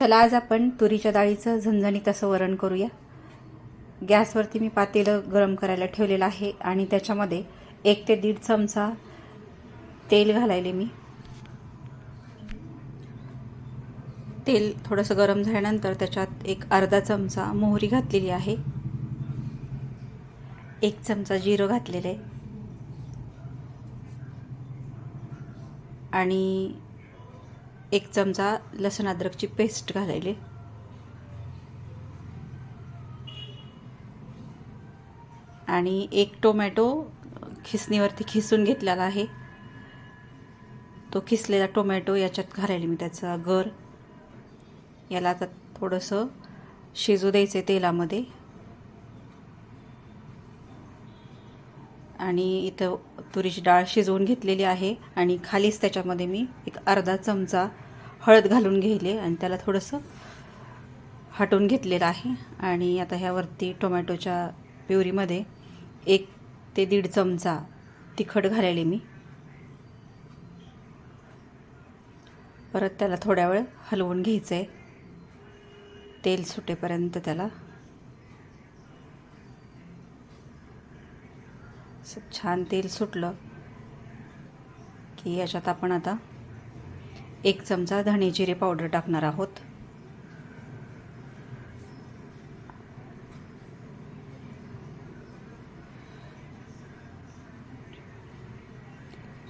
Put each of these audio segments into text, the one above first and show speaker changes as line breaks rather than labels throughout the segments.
चला आज आपण तुरीच्या डाळीचं झणझणीत असं वरण करूया. गॅसवरती मी पातेलं गरम करायला ठेवलेलं आहे आणि त्याच्यामध्ये एक ते दीड चमचा तेल घालायले मी. तेल थोडंसं गरम झाल्यानंतर त्याच्यात एक अर्धा चमचा मोहरी घातलेली आहे. एक चमचा जिरं घातलेलं आहे. आणि एक चमचा लसण अद्रकची पेस्ट घालायली. आणि एक टोमॅटो खिसणीवरती खिसून घेतलेला आहे. तो खिसलेला टोमॅटो याच्यात घालायला मी त्याचा गर. याला आता थोडंसं शिजू द्यायचं आहे तेलामध्ये. आणि इथं तुरीची डाळ शिजवून घेतलेली आहे. आणि खालीच त्याच्यामध्ये मी एक अर्धा चमचा हळद घालून घेले आणि त्याला थोडंसं हटवून घेतलेलं आहे. आणि आता ह्यावरती टोमॅटोच्या प्युरीमध्ये एक ते दीड चमचा तिखट घालेले मी. परत त्याला थोड्या वेळ हलवून घ्यायचं आहे तेल सुटेपर्यंत त्याला असं छान तेल सुटलं की याच्यात आपण आता एक चमचा धणे जिरे पावडर टाकणार आहोत.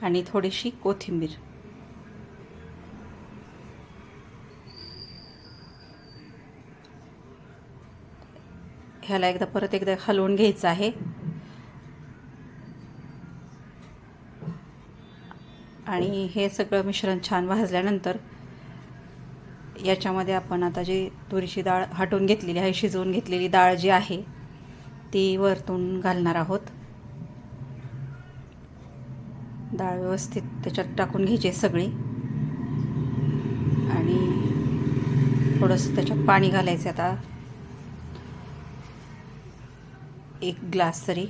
आणि थोडीशी कोथिंबीर. ह्याला एकदा परत एकदा हलवून घ्यायचं आहे. आणि हे सगळं मिश्रण छान भाजल्यानंतर याच्यामध्ये आपण आता जी तुरीची डाळ हटवून घेतलेली आहे शिजवून घेतलेली डाळ जी आहे ती वरतून घालणार आहोत. डाळ व्यवस्थित त्याच्यात टाकून घ्यायची सगळी. आणि थोडंसं त्याच्यात पाणी घालायचं आता. एक ग्लास तरी.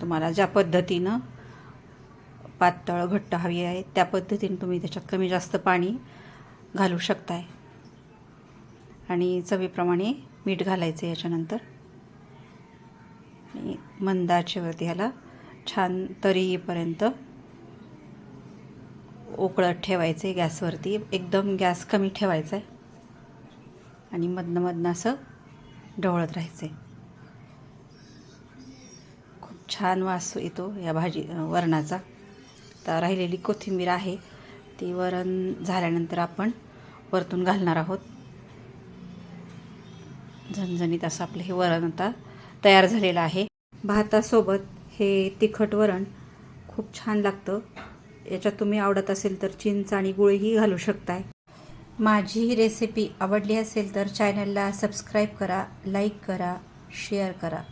तुम्हाला ज्या पद्धतीनं पातळ घट्ट हवी आहे. त्या पद्धतीने तुम्ही त्याच्यात कमी जास्त पाणी घालू शकताय. आणि चवीप्रमाणे मीठ घालायचं याच्यानंतर. आणि मंदाचेवरती ह्याला छान तरीपर्यंत उकळत ठेवायचं आहे गॅसवरती. एकदम गॅस कमी ठेवायचा आहे आणि मधनं मधनं असं ढवळत राहायचं आहे खूप छान वास येतो या भाजी वरणाचा. आता राहिलेली कोथिंबीर आहे. ती वरण झाल्यानंतर आपण वरतून घालणार आहोत. झणझणीत असं आपलं हे वरण आता तयार झालेलं आहे. भातासोबत हे तिखट वरण खूप छान लागतं. याच्यात तुम्ही आवडत असेल तर चिंच आणि गुळही घालू शकताय. माझी ही रेसिपी आवडली असेल तर चॅनलला सबस्क्राईब करा लाईक करा शेअर करा.